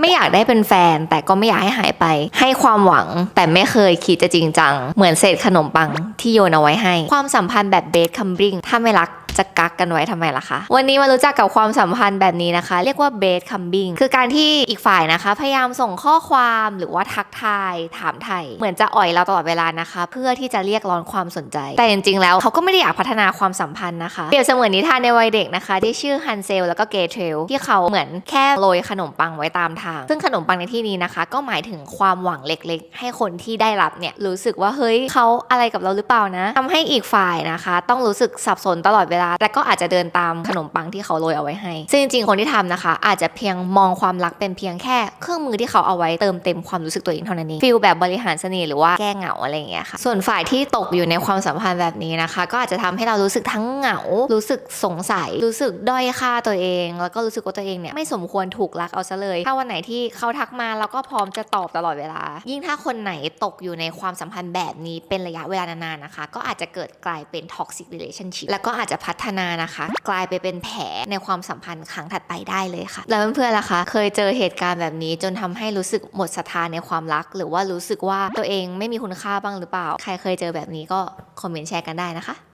ไม่อยากได้เป็นแฟน แต่ก็ไม่อยากให้หายไป ให้ความหวัง แต่ไม่เคยคิดจะจริงจัง เหมือนเศษขนมปังที่โยนเอาไว้ให้ ความสัมพันธ์แบบเบสคัมบริงถ้าไม่รักจะกักกันไว้ทำไมล่ะคะ วันนี้มารู้จักกับความสัมพันธ์แบบนี้นะคะ เรียกว่าเบสคัมบิงคือการที่อีกฝ่ายนะคะ พยายามส่งข้อความหรือว่าทักทายถามไทย เหมือนจะอ่อยเราตลอดเวลานะคะ เพื่อที่จะเรียกร้องความสนใจ แต่จริงๆแล้วเขาก็ไม่ได้อยากพัฒนาความสัมพันธ์นะคะเปรียบเสมือนนิทานในวัยเด็กนะคะที่ชื่อฮันเซลแล้วก็เกเทรลที่เขาเหมือนแค่โรยขนมปังไว้ตามทางซึ่งขนมปังในที่นี้นะคะ ก็หมายถึงความหวังเล็กๆ ให้คนที่ได้รับเนี่ยรู้สึกว่าเฮ้ยเขาอะไรกับเราหรือเปล่านะทำให้อีกฝ่ายนะคะ ต้องรู้สึกสับสนตลอดเวลาแต่ก็อาจจะเดินตามขนมปังที่เขาโรยเอาไว้ให้ ซึ่งจริงๆคนที่ทำนะคะ อาจจะเพียงมองความรักเป็นเพียงแค่เครื่องมือที่เขาเอาไว้เติมเต็มความรู้สึกตัวเองเท่านั้นเองฟีลแบบบริหารเสน่ห์หรือว่าแก้เหงาอะไรอย่างเงี้ยค่ะส่วนฝ่ายที่ตกอยู่ในความสัมพันธ์แบบนี้นะคะ ก็อาจจะทำให้เรารู้สึกทั้งเหงา รู้สึกสงสัย รู้สึกด้อยค่าตัวเอง แล้วก็รู้สึกว่าตัวเองเนี่ยไม่สมควรถูกรักเอาซะเลย ถ้าวันไหนที่เขาทักมาเราก็พร้อมจะตอบตลอดเวลา ยิ่งถ้าคนไหนตกอยู่ในความสัมพันธ์แบบนี้เป็นระยะเวลานานๆนะคะ ก็อาจจะเกิดกลายเป็น toxic relationship แล้วก็อาจจะพัฒนานะคะ กลายไปเป็นแผลในความสัมพันธ์ครั้งถัดไปได้เลยค่ะ แล้วเพื่อนๆล่ะคะ เคยเจอเหตุการณ์แบบนี้จนทำให้รู้สึกหมดศรัทธาในความรัก หรือว่ารู้สึกว่าตัวเองไม่มีคุณค่าบ้างหรือเปล่า ใครเคยเจอแบบนี้ก็คอมเมนต์แชร์กันได้นะคะ